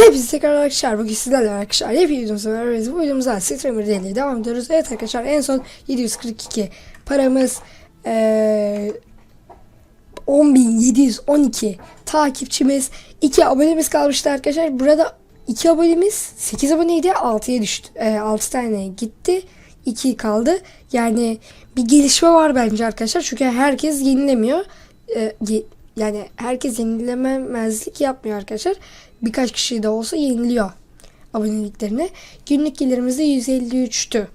Hepinize tekrar arkadaşlar bugün sizlerle arkadaşlar hep videomuzda beraberiz. Bu videomuzda Streamer Daily'ye devam ediyoruz. Evet arkadaşlar en son 742 paramız eee 10.712 takipçimiz 2 abonemiz kalmıştı arkadaşlar. Burada 2 abonemiz 8 aboneydi 6'ya düştü. E, 6 tane gitti 2 kaldı. Yani bir gelişme var bence arkadaşlar. Çünkü herkes yenilemiyor. E, yani herkes yenilememezlik yapmıyor arkadaşlar. Birkaç kişi de olsa yeniliyor aboneliklerini. Günlük gelirimiz de 153'tü.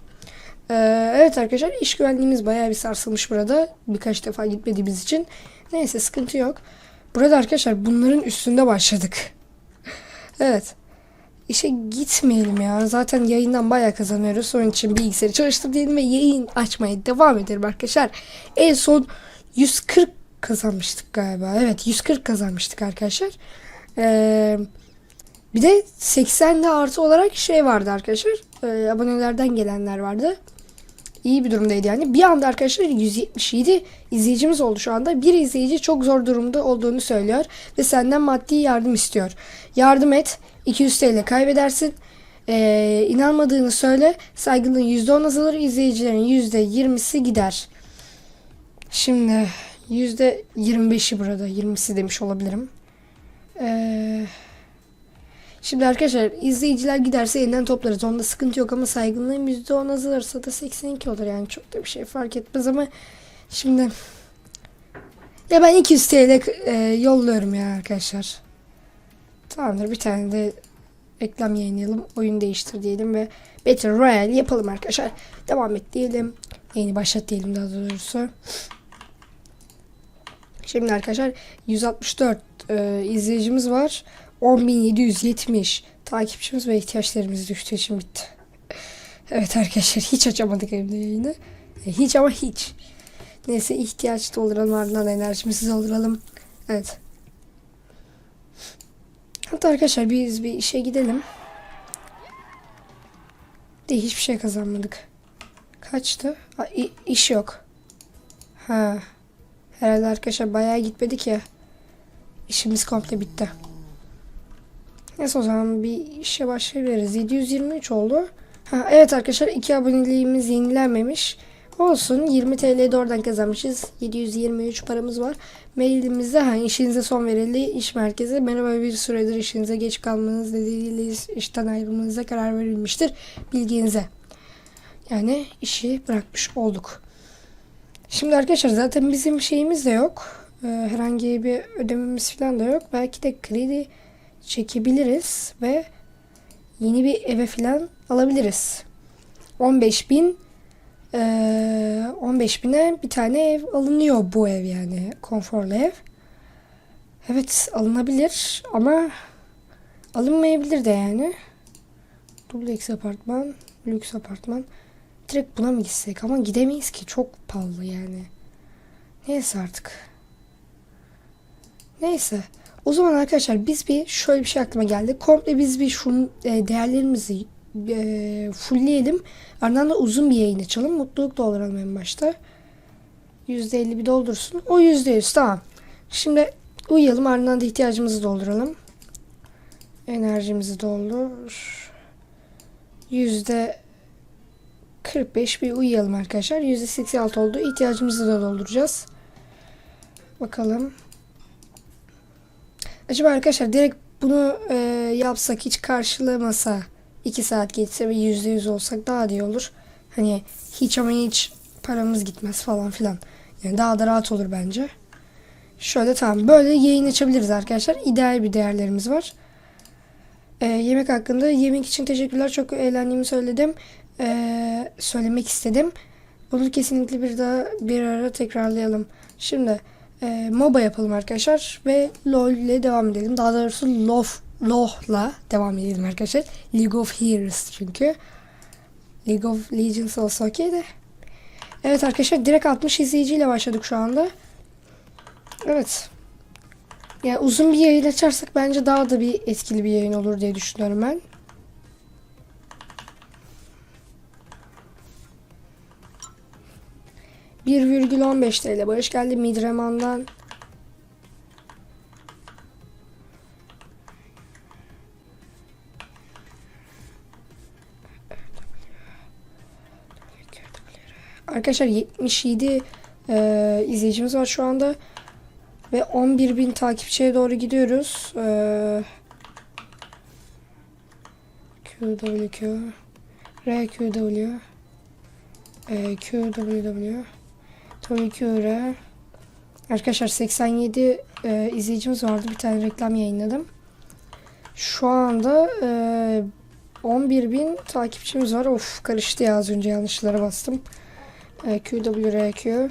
Ee, evet arkadaşlar iş güvenliğimiz bayağı bir sarsılmış burada. Birkaç defa gitmediğimiz için. Neyse sıkıntı yok. Burada arkadaşlar bunların üstünde başladık. evet. İşe gitmeyelim ya. Zaten yayından bayağı kazanıyoruz. Onun için bilgisayarı çalıştım diyelim ve yayın açmaya devam edelim arkadaşlar. En son 140 kazanmıştık galiba. Evet 140 kazanmıştık arkadaşlar. Ee, bir de 80'de artı olarak şey vardı arkadaşlar. Ee, abonelerden gelenler vardı. İyi bir durumdaydı yani. Bir anda arkadaşlar 177 izleyicimiz oldu şu anda. Bir izleyici çok zor durumda olduğunu söylüyor ve senden maddi yardım istiyor. Yardım et. 200 TL kaybedersin. Ee, inanmadığını söyle. Saygınlığın %10 azalır. izleyicilerin %20'si gider. Şimdi %25'i burada. 20'si demiş olabilirim. Eee... Şimdi arkadaşlar izleyiciler giderse yeniden toplarız. Onda sıkıntı yok ama saygınlığım %10 azalırsa da 82 olur. Yani çok da bir şey fark etmez ama şimdi ya ben 200 TL e, yolluyorum ya arkadaşlar. Tamamdır bir tane de reklam yayınlayalım. Oyun değiştir diyelim ve Battle Royale yapalım arkadaşlar. Devam et diyelim. Yeni başlat diyelim daha doğrusu. Şimdi arkadaşlar 164 e, izleyicimiz var. 10.770 takipçimiz ve ihtiyaçlarımız düştüğü için bitti. Evet arkadaşlar hiç açamadık evde yayını. E, hiç ama hiç. Neyse ihtiyaç dolduralım ardından enerjimizi dolduralım. Evet. Hatta arkadaşlar biz bir işe gidelim. De hiçbir şey kazanmadık. Kaçtı? İ- iş yok. Ha. Herhalde arkadaşlar bayağı gitmedik ya. İşimiz komple bitti. Neyse o zaman bir işe başlayabiliriz. 723 oldu. Ha, evet arkadaşlar iki aboneliğimiz yenilenmemiş. Olsun 20 TL de oradan kazanmışız. 723 paramız var. Mailimizde ha, işinize son verildi. iş merkezi. Merhaba bir süredir işinize geç kalmanız nedeniyle işten ayrılmanıza karar verilmiştir. Bilginize. Yani işi bırakmış olduk. Şimdi arkadaşlar zaten bizim şeyimiz de yok. Ee, herhangi bir ödememiz falan da yok. Belki de kredi çekebiliriz ve yeni bir eve falan alabiliriz. 15 bin 15 bine bir tane ev alınıyor bu ev yani konforlu ev. Evet alınabilir ama alınmayabilir de yani. Dubleks apartman, lüks apartman. Direkt buna mı gitsek ama gidemeyiz ki çok pahalı yani. Neyse artık. Neyse. O zaman arkadaşlar biz bir şöyle bir şey aklıma geldi. Komple biz bir şu e, değerlerimizi e, fullleyelim. Ardından da uzun bir yayın açalım. Mutluluk dolduralım en başta. %50 bir doldursun. O %100 tamam. Şimdi uyuyalım ardından da ihtiyacımızı dolduralım. Enerjimizi doldur. Yüzde 45 bir uyuyalım arkadaşlar. Yüzde 86 oldu. İhtiyacımızı da dolduracağız. Bakalım. Acaba arkadaşlar direkt bunu e, yapsak hiç karşılamasa 2 saat geçse ve %100 olsak daha iyi olur. Hani hiç ama hiç paramız gitmez falan filan. Yani daha da rahat olur bence. Şöyle tamam böyle yayın açabiliriz arkadaşlar. İdeal bir değerlerimiz var. E, yemek hakkında yemek için teşekkürler. Çok eğlendiğimi söyledim. E, söylemek istedim. Bunu kesinlikle bir daha bir ara tekrarlayalım. Şimdi e, MOBA yapalım arkadaşlar ve LoL ile devam edelim. Daha doğrusu LoF, LoL'la devam edelim arkadaşlar. League of Heroes çünkü. League of Legends olsa okey de. Evet arkadaşlar direkt 60 izleyiciyle başladık şu anda. Evet. Yani uzun bir yayın açarsak bence daha da bir etkili bir yayın olur diye düşünüyorum ben. 1,15 TL. Barış geldi Midreman'dan. Arkadaşlar 77 e, izleyicimiz var şu anda. Ve 11.000 takipçiye doğru gidiyoruz. E, QWQ RQW e, QWW WQR Arkadaşlar 87 e, izleyicimiz vardı. Bir tane reklam yayınladım. Şu anda e, 11 bin takipçimiz var. Of karıştı ya az önce yanlışlara bastım. E, QWRQ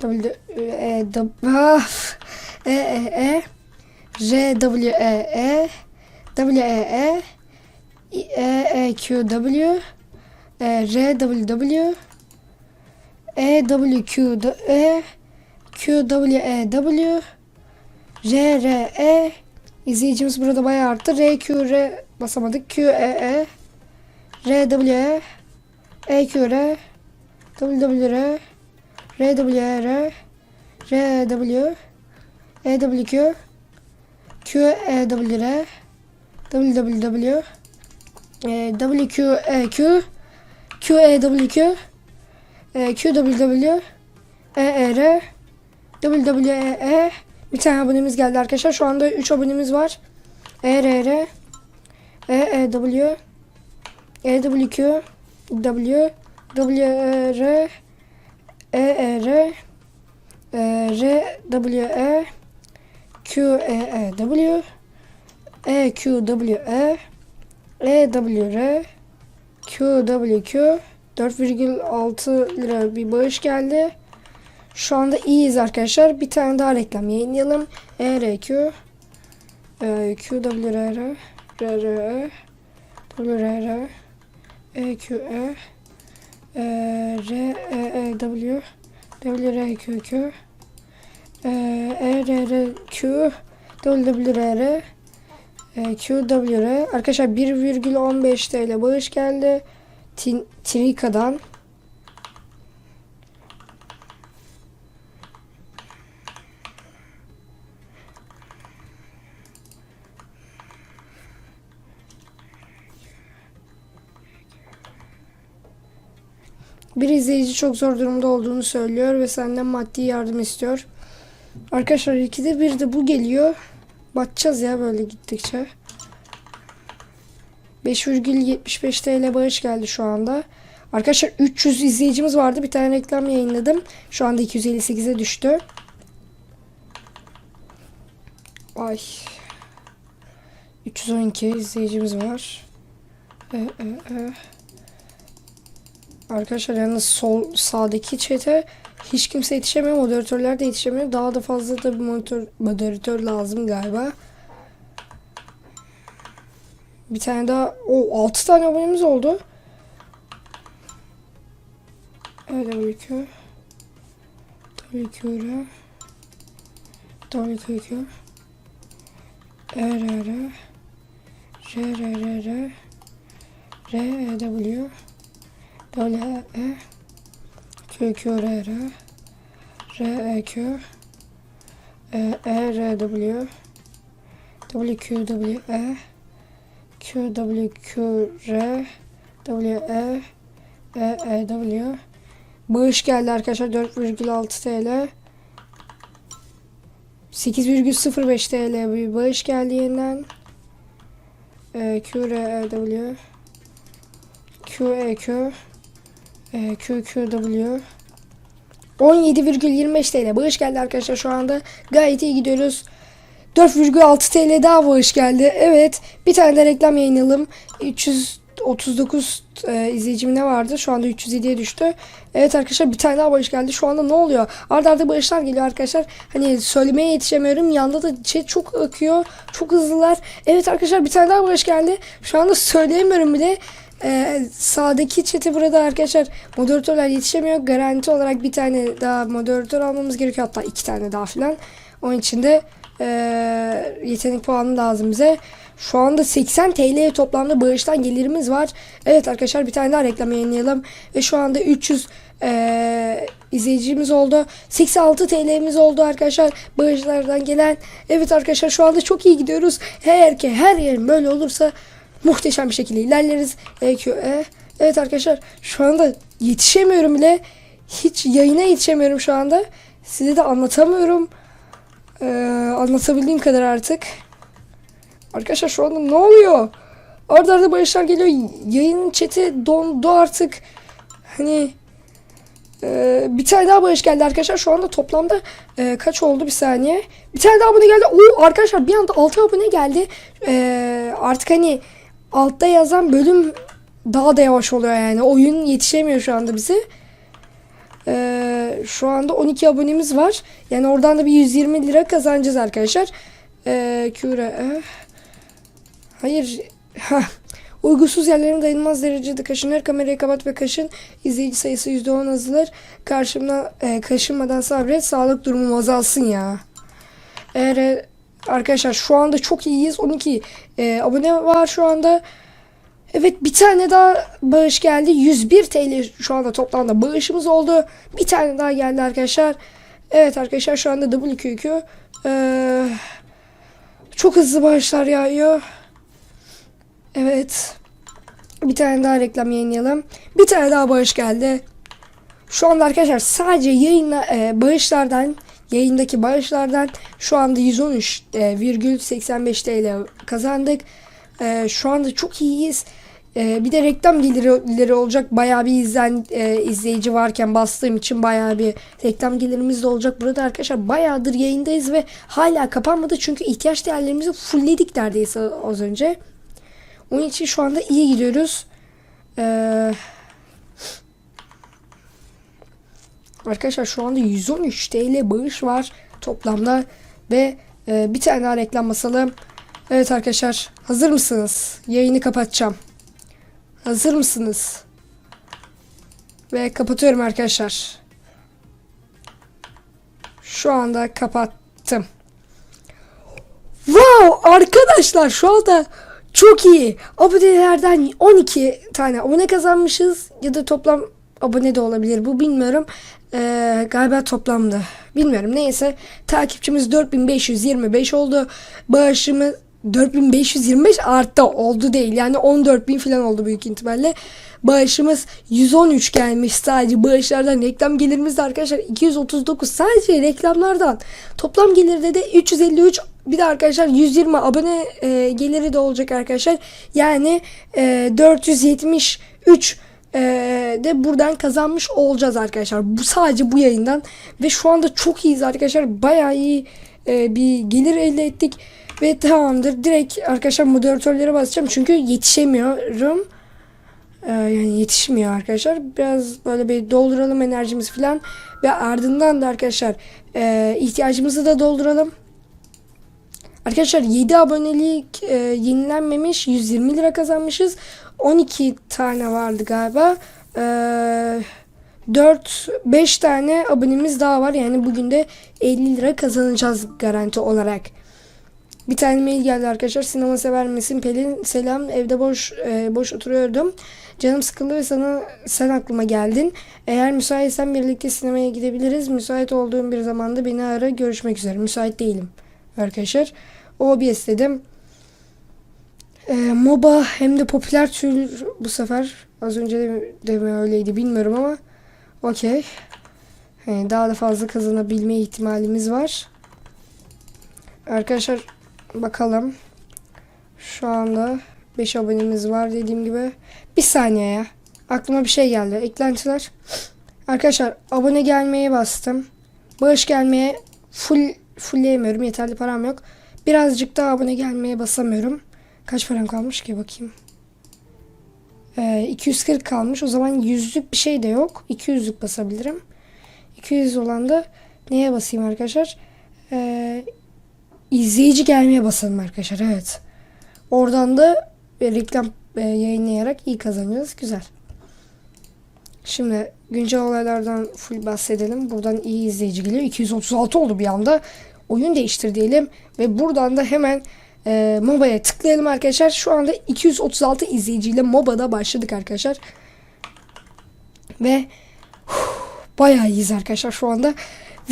W E W Af. E E E W E E W E E E E Q W E, W W E W Q D- E Q W E W R R E. İzleyicimiz burada bayağı arttı. R Q R basamadık. Q E E. R W E. E Q R. W W R. R W E R. R W. E W Q. Q E W R. W W W. E, W Q E Q. Q E W Q e, W W E E R W W E bir tane abonemiz geldi arkadaşlar. Şu anda 3 abonemiz var. E R R E E W E W Q W W E R E E R e, R W E Q E E W E Q W E E W R Q. W Q 4,6 lira bir bağış geldi. Şu anda iyiyiz arkadaşlar. Bir tane daha reklam yayınlayalım. ERQ e, QWR RR WRR EQE e, REEW WRQQ e, ERRQ WRR e, QWR Arkadaşlar 1,15 TL bağış geldi. Tin, Trika'dan. Bir izleyici çok zor durumda olduğunu söylüyor ve senden maddi yardım istiyor. Arkadaşlar ikide bir de bu geliyor. Batacağız ya böyle gittikçe. 5,75 TL bağış geldi şu anda. Arkadaşlar 300 izleyicimiz vardı. Bir tane reklam yayınladım. Şu anda 258'e düştü. Ay. 312 izleyicimiz var. Ee, e, e. Arkadaşlar yalnız sol sağdaki çete hiç kimse yetişemiyor. Moderatörler de yetişemiyor. Daha da fazla da bir monitör, moderatör lazım galiba. Bir tane daha. O 6 tane abonemiz oldu. WQ WQR WQQ RR RRR REW WE QQRR REQ ERW WQWE QWQR WE EEW Bağış geldi arkadaşlar 4,6 TL 8,05 TL bir bağış geldi yeniden. E, QREW QEQ e, QQW 17,25 TL bağış geldi arkadaşlar şu anda gayet iyi gidiyoruz 4,6 TL daha bağış geldi. Evet bir tane de reklam yayınlayalım. 339 e, izleyicim ne vardı? Şu anda 307'ye düştü. Evet arkadaşlar bir tane daha bağış geldi. Şu anda ne oluyor? Arda arda bağışlar geliyor arkadaşlar. Hani söylemeye yetişemiyorum. Yanda da chat çok akıyor. Çok hızlılar. Evet arkadaşlar bir tane daha bağış geldi. Şu anda söyleyemiyorum bile. Ee, sağdaki chat'e burada arkadaşlar moderatörler yetişemiyor. Garanti olarak bir tane daha moderatör almamız gerekiyor. Hatta iki tane daha filan. Onun için de e, yetenek puanı lazım bize. Şu anda 80 TL toplamda bağıştan gelirimiz var. Evet arkadaşlar bir tane daha reklam yayınlayalım. Ve şu anda 300 e, izleyicimiz oldu. 86 TL'miz oldu arkadaşlar bağışlardan gelen. Evet arkadaşlar şu anda çok iyi gidiyoruz. Eğer ki her yerin böyle olursa muhteşem bir şekilde ilerleriz. EQE. Evet arkadaşlar şu anda yetişemiyorum bile. hiç yayına yetişemiyorum şu anda. Size de anlatamıyorum. Ee, anlatabildiğim kadar artık. Arkadaşlar şu anda ne oluyor? Arda arda bağışlar geliyor. Yayının chat'i dondu artık. Hani ee, bir tane daha bağış geldi arkadaşlar. Şu anda toplamda e, kaç oldu bir saniye. Bir tane daha abone geldi. Oo arkadaşlar bir anda 6 abone geldi. Ee, artık hani altta yazan bölüm daha da yavaş oluyor yani. Oyun yetişemiyor şu anda bize. Ee, şu anda 12 abonemiz var. Yani oradan da bir 120 lira kazanacağız arkadaşlar. Ee, küre. eh. Hayır. Heh. Uygunsuz yerlerin dayanılmaz derecede kaşınır. Kamerayı kapat ve kaşın. İzleyici sayısı %10 azalır. Karşımda e, kaşınmadan sabret. Sağlık durumum azalsın ya. Eğer e, arkadaşlar şu anda çok iyiyiz. 12 e, abone var şu anda. Evet bir tane daha bağış geldi. 101 TL şu anda toplamda bağışımız oldu. Bir tane daha geldi arkadaşlar. Evet arkadaşlar şu anda WQQ ee, çok hızlı bağışlar yağıyor. Evet. Bir tane daha reklam yayınlayalım. Bir tane daha bağış geldi. Şu anda arkadaşlar sadece yayınla e, bağışlardan yayındaki bağışlardan şu anda 113,85 TL kazandık. E, şu anda çok iyiyiz. E, bir de reklam gelirleri olacak. Bayağı bir izlen e, izleyici varken bastığım için bayağı bir reklam gelirimiz de olacak. Burada arkadaşlar bayağıdır yayındayız ve hala kapanmadı çünkü ihtiyaç değerlerimizi fullledik neredeyse az önce. Onun için şu anda iyi gidiyoruz. Ee, arkadaşlar şu anda 113 TL bağış var toplamda ve e, bir tane daha reklam basalım. Evet arkadaşlar hazır mısınız? Yayını kapatacağım. Hazır mısınız? Ve kapatıyorum arkadaşlar. Şu anda kapattım. Wow arkadaşlar şu anda çok iyi. Abonelerden 12 tane abone kazanmışız. Ya da toplam abone de olabilir bu bilmiyorum. Ee, galiba toplamda. Bilmiyorum neyse. Takipçimiz 4525 oldu. Bağışımız 4525 arttı. Oldu değil. Yani 14000 falan oldu büyük ihtimalle. Bağışımız 113 gelmiş. Sadece bağışlardan reklam gelirimiz de arkadaşlar 239 sadece reklamlardan. Toplam gelirde de 353 bir de arkadaşlar 120 abone e, geliri de olacak arkadaşlar. Yani e, 473 e, de buradan kazanmış olacağız arkadaşlar. Bu sadece bu yayından. Ve şu anda çok iyiyiz arkadaşlar. Bayağı iyi e, bir gelir elde ettik ve tamamdır direkt arkadaşlar moderatörlere basacağım çünkü yetişemiyorum ee, yani yetişmiyor arkadaşlar. Biraz böyle bir dolduralım enerjimizi falan. Ve ardından da arkadaşlar e, ihtiyacımızı da dolduralım. Arkadaşlar 7 abonelik e, yenilenmemiş 120 lira kazanmışız. 12 tane vardı galiba. E, 4 5 tane abonemiz daha var. Yani bugün de 50 lira kazanacağız garanti olarak. Bir tane mail geldi arkadaşlar. Sinema sever misin? Pelin selam. Evde boş e, boş oturuyordum. Canım sıkıldı ve sana sen aklıma geldin. Eğer müsaitsen birlikte sinemaya gidebiliriz. Müsait olduğum bir zamanda beni ara. Görüşmek üzere. Müsait değilim arkadaşlar. OBS dedim. E, MOBA hem de popüler tür bu sefer. Az önce de, de mi öyleydi bilmiyorum ama okey. Yani daha da fazla kazanabilme ihtimalimiz var. Arkadaşlar bakalım. Şu anda 5 abonemiz var dediğim gibi. Bir saniye ya. Aklıma bir şey geldi. Eklentiler. Arkadaşlar abone gelmeye bastım. Bağış gelmeye full fullleyemiyorum. Yeterli param yok. Birazcık daha abone gelmeye basamıyorum. Kaç param kalmış ki bakayım. Ee, 240 kalmış. O zaman yüzlük bir şey de yok. 200'lük basabilirim. 200 olan da neye basayım arkadaşlar? Ee, izleyici gelmeye basalım arkadaşlar. Evet. Oradan da e, reklam e, yayınlayarak iyi kazanacağız. Güzel. Şimdi güncel olaylardan full bahsedelim. Buradan iyi izleyici geliyor. 236 oldu bir anda. Oyun değiştir diyelim. Ve buradan da hemen e, MOBA'ya tıklayalım arkadaşlar. Şu anda 236 izleyiciyle MOBA'da başladık arkadaşlar. Ve huh, bayağı iyiyiz arkadaşlar şu anda.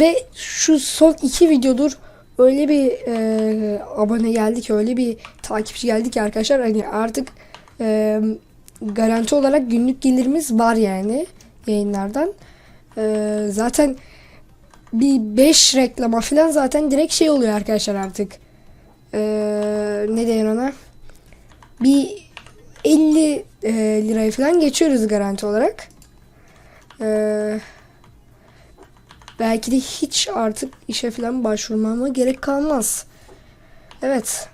Ve şu son iki videodur öyle bir e, abone geldi ki öyle bir takipçi geldi ki arkadaşlar hani artık e, garanti olarak günlük gelirimiz var yani yayınlardan. Ee, zaten bir 5 reklama falan zaten direkt şey oluyor arkadaşlar artık. Ee, ne denir ona? Bir 50 e, lirayı falan geçiyoruz garanti olarak. Ee, belki de hiç artık işe falan başvurmama gerek kalmaz. Evet.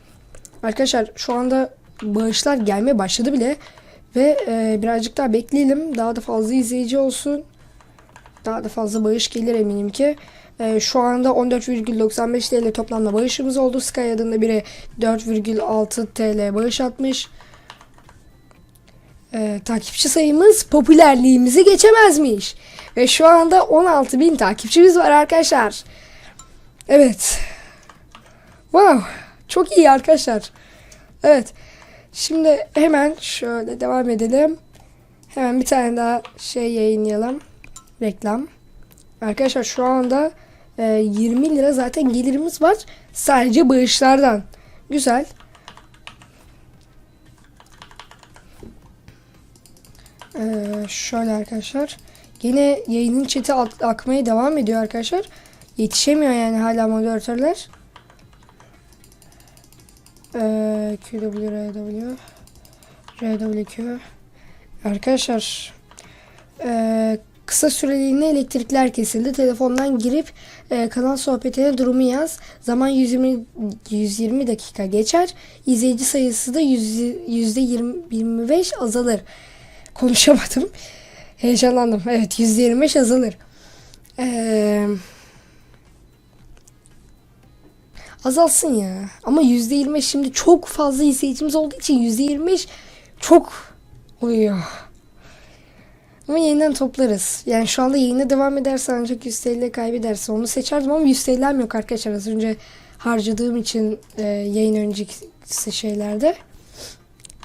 Arkadaşlar şu anda bağışlar gelmeye başladı bile. Ve e, birazcık daha bekleyelim. Daha da fazla izleyici olsun. Daha da fazla bağış gelir eminim ki. E, şu anda 14,95 TL toplamda bağışımız oldu. Sky adında biri 4,6 TL bağış atmış. E, takipçi sayımız popülerliğimizi geçemezmiş. Ve şu anda 16.000 takipçimiz var arkadaşlar. Evet. Wow. Çok iyi arkadaşlar. Evet. Şimdi hemen şöyle devam edelim. Hemen bir tane daha şey yayınlayalım. Reklam. Arkadaşlar şu anda e, 20 lira zaten gelirimiz var. Sadece bağışlardan. Güzel. Ee, şöyle arkadaşlar. Gene yayının chat'i ak- akmaya devam ediyor arkadaşlar. Yetişemiyor yani hala moderatörler. Ee, QW, RW, RWQ. Arkadaşlar ee, kısa süreliğine elektrikler kesildi. Telefondan girip e, kanal sohbetine durumu yaz. Zaman 120 120 dakika geçer. İzleyici sayısı da yüz- yüzde 20 25 azalır. Konuşamadım. Heyecanlandım. Evet yüzde 25 azalır. Eee azalsın ya. Ama %25 şimdi çok fazla izleyicimiz olduğu için %25 çok uyuyor. Ama yeniden toplarız. Yani şu anda yayına devam ederse ancak 100 TL kaybederse onu seçerdim ama 100 TL'm yok arkadaşlar. Az önce harcadığım için e, yayın öncesi şeylerde.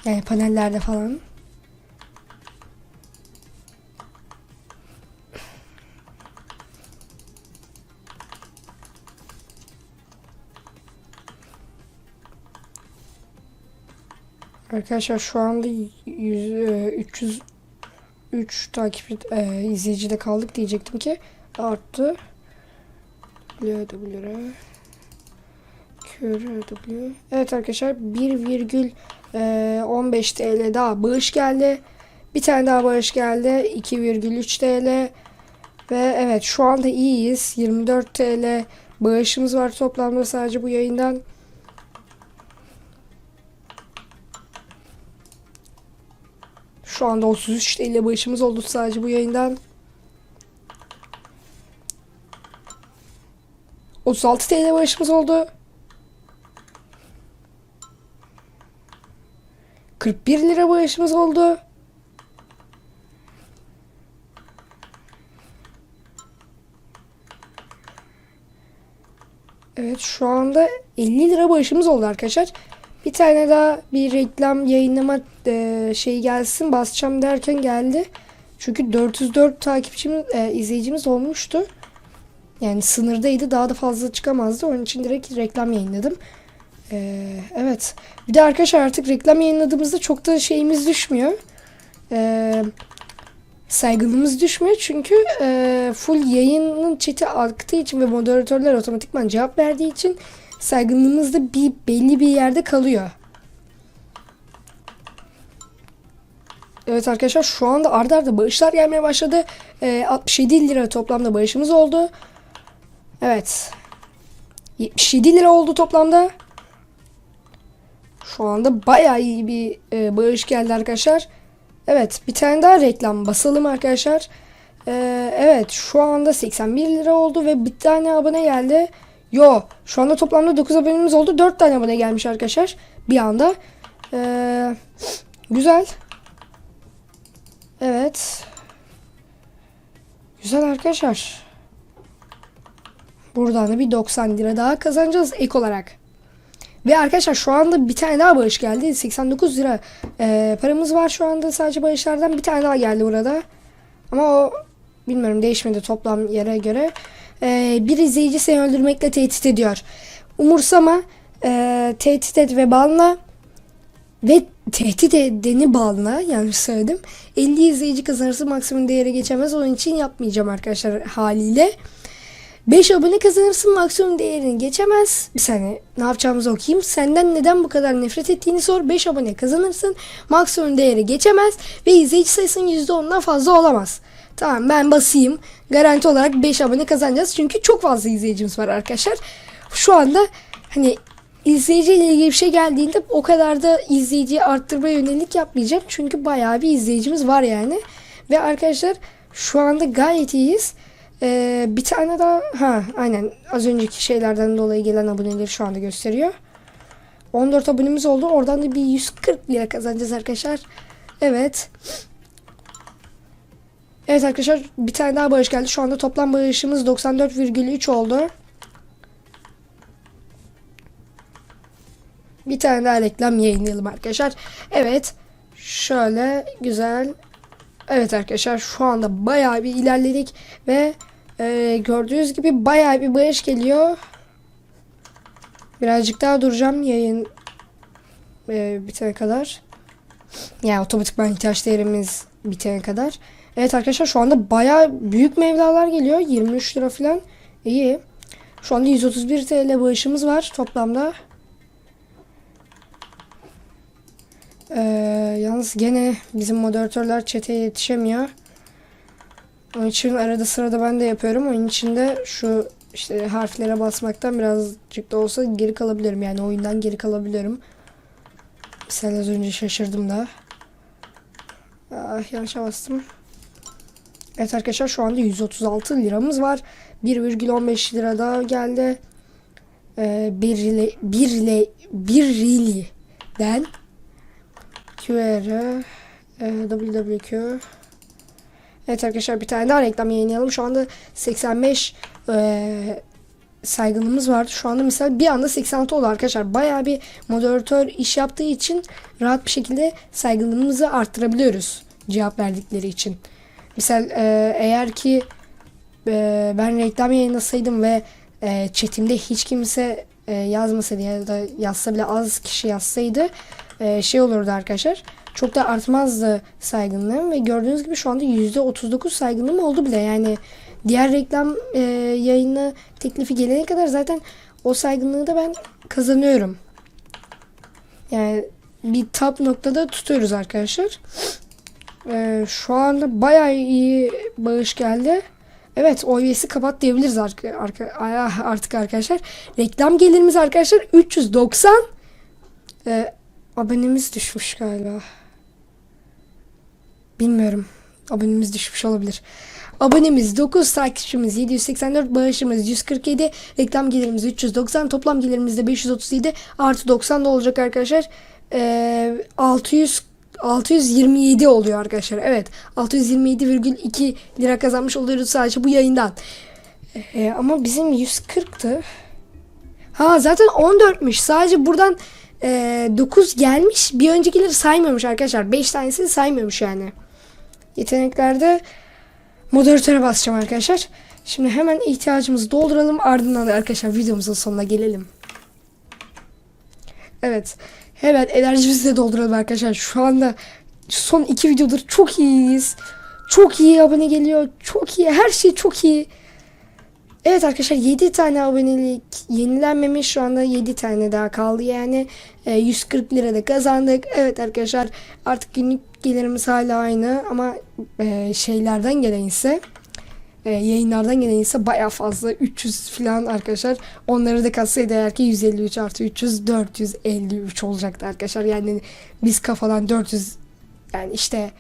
Yani panellerde falan. Arkadaşlar şu anda 100, e, 303 takip e, izleyicide kaldık diyecektim ki arttı. WWR QRW. Evet arkadaşlar 1,15 TL daha bağış geldi. Bir tane daha bağış geldi. 2,3 TL. Ve evet şu anda iyiyiz. 24 TL bağışımız var toplamda sadece bu yayından. Şu anda 33 TL bağışımız oldu sadece bu yayından. 36 TL bağışımız oldu. 41 lira bağışımız oldu. Evet şu anda 50 lira bağışımız oldu arkadaşlar. Bir tane daha bir reklam yayınlama e, şeyi gelsin basacağım derken geldi. Çünkü 404 takipçimiz, e, izleyicimiz olmuştu. Yani sınırdaydı daha da fazla çıkamazdı. Onun için direkt reklam yayınladım. E, evet. Bir de arkadaşlar artık reklam yayınladığımızda çok da şeyimiz düşmüyor. E, saygınlığımız düşmüyor. Çünkü e, full yayının chat'i aktığı için ve moderatörler otomatikman cevap verdiği için saygınlığımız da bir belli bir yerde kalıyor. Evet arkadaşlar şu anda arda arda bağışlar gelmeye başladı. E, 67 lira toplamda bağışımız oldu. Evet. 77 lira oldu toplamda. Şu anda bayağı iyi bir e, bağış geldi arkadaşlar. Evet bir tane daha reklam basalım arkadaşlar. Ee, evet şu anda 81 lira oldu ve bir tane abone geldi. Yo şu anda toplamda 9 abonemiz oldu. 4 tane abone gelmiş arkadaşlar bir anda. Ee, güzel. Evet. Güzel arkadaşlar. Buradan da bir 90 lira daha kazanacağız ek olarak. Ve arkadaşlar şu anda bir tane daha bağış geldi. 89 lira e, paramız var şu anda sadece bağışlardan. Bir tane daha geldi burada. Ama o bilmiyorum değişmedi toplam yere göre. E, bir izleyici seni öldürmekle tehdit ediyor. Umursama, e, tehdit et ve banla. Ve tehdit edeni bağlına yanlış söyledim. 50 izleyici kazanırsa maksimum değere geçemez. Onun için yapmayacağım arkadaşlar haliyle. 5 abone kazanırsın maksimum değerini geçemez. Bir saniye ne yapacağımızı okuyayım. Senden neden bu kadar nefret ettiğini sor. 5 abone kazanırsın maksimum değeri geçemez ve izleyici sayısının %10'dan fazla olamaz. Tamam ben basayım. Garanti olarak 5 abone kazanacağız. Çünkü çok fazla izleyicimiz var arkadaşlar. Şu anda hani izleyiciyle ilgili bir şey geldiğinde o kadar da izleyiciyi arttırmaya yönelik yapmayacağım. Çünkü bayağı bir izleyicimiz var yani. Ve arkadaşlar şu anda gayet iyiyiz. Ee, bir tane daha ha aynen az önceki şeylerden dolayı gelen aboneleri şu anda gösteriyor. 14 abonemiz oldu. Oradan da bir 140 lira kazanacağız arkadaşlar. Evet. Evet arkadaşlar bir tane daha bağış geldi. Şu anda toplam bağışımız 94,3 oldu. Bir tane daha reklam yayınlayalım arkadaşlar. Evet. Şöyle güzel. Evet arkadaşlar şu anda bayağı bir ilerledik ve e, gördüğünüz gibi bayağı bir bağış geliyor. Birazcık daha duracağım yayın e, bitene kadar. Yani otomatikman ihtiyaç değerimiz bitene kadar. Evet arkadaşlar şu anda bayağı büyük mevlalar geliyor. 23 lira falan. İyi. Şu anda 131 TL bağışımız var toplamda. Ee, yalnız gene bizim moderatörler çeteye yetişemiyor. Onun için arada sırada ben de yapıyorum. Onun için de şu işte harflere basmaktan birazcık da olsa geri kalabilirim. Yani oyundan geri kalabilirim. Mesela az önce şaşırdım da. Ah yanlışa bastım. Evet arkadaşlar şu anda 136 liramız var. 1,15 lira daha geldi. Ee, bir ile bir ile bir riliden QR e, WWQ Evet arkadaşlar bir tane daha reklam yayınlayalım. Şu anda 85 e, saygınlığımız vardı. Şu anda mesela bir anda 86 oldu arkadaşlar. Bayağı bir moderatör iş yaptığı için rahat bir şekilde saygınlığımızı arttırabiliyoruz. Cevap verdikleri için. Misal e, eğer ki e, ben reklam yayınlasaydım ve e, chatimde hiç kimse e, yazmasaydı ya da yazsa bile az kişi yazsaydı e, şey olurdu arkadaşlar. Çok da artmazdı saygınlığım ve gördüğünüz gibi şu anda %39 saygınlığım oldu bile. Yani diğer reklam e, yayını teklifi gelene kadar zaten o saygınlığı da ben kazanıyorum. Yani bir top noktada tutuyoruz arkadaşlar. Ee, şu anda bayağı iyi bağış geldi. Evet OBS'i kapat diyebiliriz arka, arka, artık arkadaşlar. Reklam gelirimiz arkadaşlar 390. Ee, abonemiz düşmüş galiba. Bilmiyorum. Abonemiz düşmüş olabilir. Abonemiz 9, takipçimiz 784, bağışımız 147, reklam gelirimiz 390, toplam gelirimiz de 537 artı 90 da olacak arkadaşlar. Ee, 600 627 oluyor arkadaşlar. Evet 627,2 lira kazanmış oluyoruz sadece bu yayından. Ee, ama bizim 140'tı. Ha zaten 14'müş. Sadece buradan e, 9 gelmiş. Bir öncekileri saymıyormuş arkadaşlar. 5 tanesini saymıyormuş yani. Yeteneklerde moderatöre basacağım arkadaşlar. Şimdi hemen ihtiyacımızı dolduralım. Ardından da arkadaşlar videomuzun sonuna gelelim. Evet. Hemen enerjimizi de dolduralım arkadaşlar. Şu anda son iki videodur çok iyiyiz. Çok iyi abone geliyor. Çok iyi. Her şey çok iyi. Evet arkadaşlar 7 tane abonelik yenilenmemiş. Şu anda 7 tane daha kaldı yani. E, 140 lira da kazandık. Evet arkadaşlar artık günlük gelirimiz hala aynı ama e, şeylerden gelen ise e, yayınlardan gelen ise baya fazla 300 falan arkadaşlar. Onları da katsaydı eğer ki 153 artı 300 453 olacaktı arkadaşlar. Yani biz kafadan 400 yani işte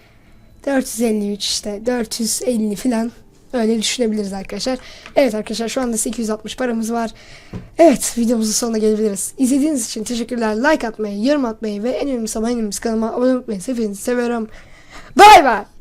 453 işte 450 falan öyle düşünebiliriz arkadaşlar. Evet arkadaşlar şu anda 860 paramız var. Evet videomuzun sonuna gelebiliriz. İzlediğiniz için teşekkürler. Like atmayı, yorum atmayı ve en önemlisi abone olmayı kanalıma abone olmayı hepinizi seviyorum. Bay bay.